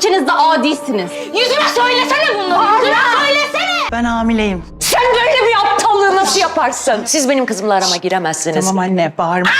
İkiniz de adisiniz. Yüzüme söylesene bunu. Yüzüme söylesene. Ben hamileyim. Sen böyle bir aptallığı nasıl yaparsın? Siz benim kızımla arama giremezsiniz. Tamam anne bağırma.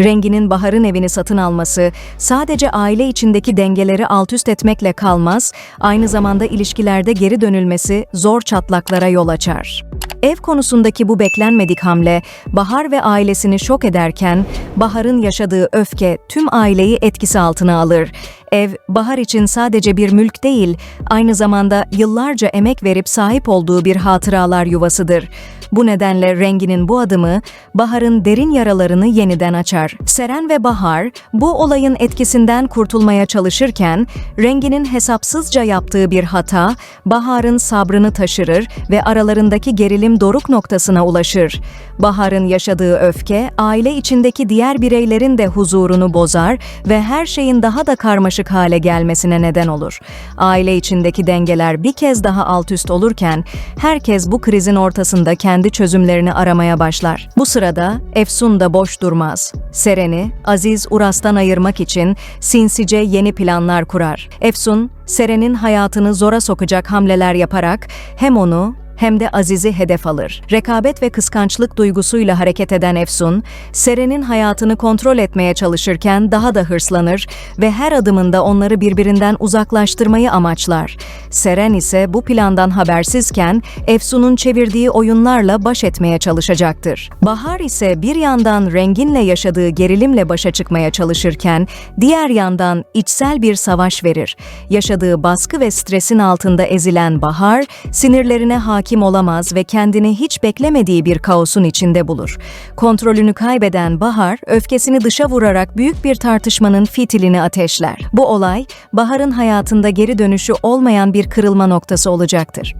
Rengi'nin Bahar'ın evini satın alması sadece aile içindeki dengeleri alt üst etmekle kalmaz, aynı zamanda ilişkilerde geri dönülmesi zor çatlaklara yol açar. Ev konusundaki bu beklenmedik hamle Bahar ve ailesini şok ederken Bahar'ın yaşadığı öfke tüm aileyi etkisi altına alır. Ev Bahar için sadece bir mülk değil, aynı zamanda yıllarca emek verip sahip olduğu bir hatıralar yuvasıdır. Bu nedenle Rengi'nin bu adımı Bahar'ın derin yaralarını yeniden açar. Seren ve Bahar bu olayın etkisinden kurtulmaya çalışırken Rengi'nin hesapsızca yaptığı bir hata Bahar'ın sabrını taşırır ve aralarındaki gerilim doruk noktasına ulaşır. Bahar'ın yaşadığı öfke aile içindeki diğer bireylerin de huzurunu bozar ve her şeyin daha da karmaşık hale gelmesine neden olur. Aile içindeki dengeler bir kez daha alt üst olurken herkes bu krizin ortasında kendi çözümlerini aramaya başlar. Bu sırada Efsun da boş durmaz. Seren'i Aziz Uras'tan ayırmak için sinsice yeni planlar kurar. Efsun, Seren'in hayatını zora sokacak hamleler yaparak hem onu hem de Aziz'i hedef alır. Rekabet ve kıskançlık duygusuyla hareket eden Efsun, Seren'in hayatını kontrol etmeye çalışırken daha da hırslanır ve her adımında onları birbirinden uzaklaştırmayı amaçlar. Seren ise bu plandan habersizken Efsun'un çevirdiği oyunlarla baş etmeye çalışacaktır. Bahar ise bir yandan Rengin'le yaşadığı gerilimle başa çıkmaya çalışırken diğer yandan içsel bir savaş verir. Yaşadığı baskı ve stresin altında ezilen Bahar, sinirlerine hakim olamaz ve kendini hiç beklemediği bir kaosun içinde bulur. Kontrolünü kaybeden Bahar, öfkesini dışa vurarak büyük bir tartışmanın fitilini ateşler. Bu olay, Bahar'ın hayatında geri dönüşü olmayan bir kırılma noktası olacaktır.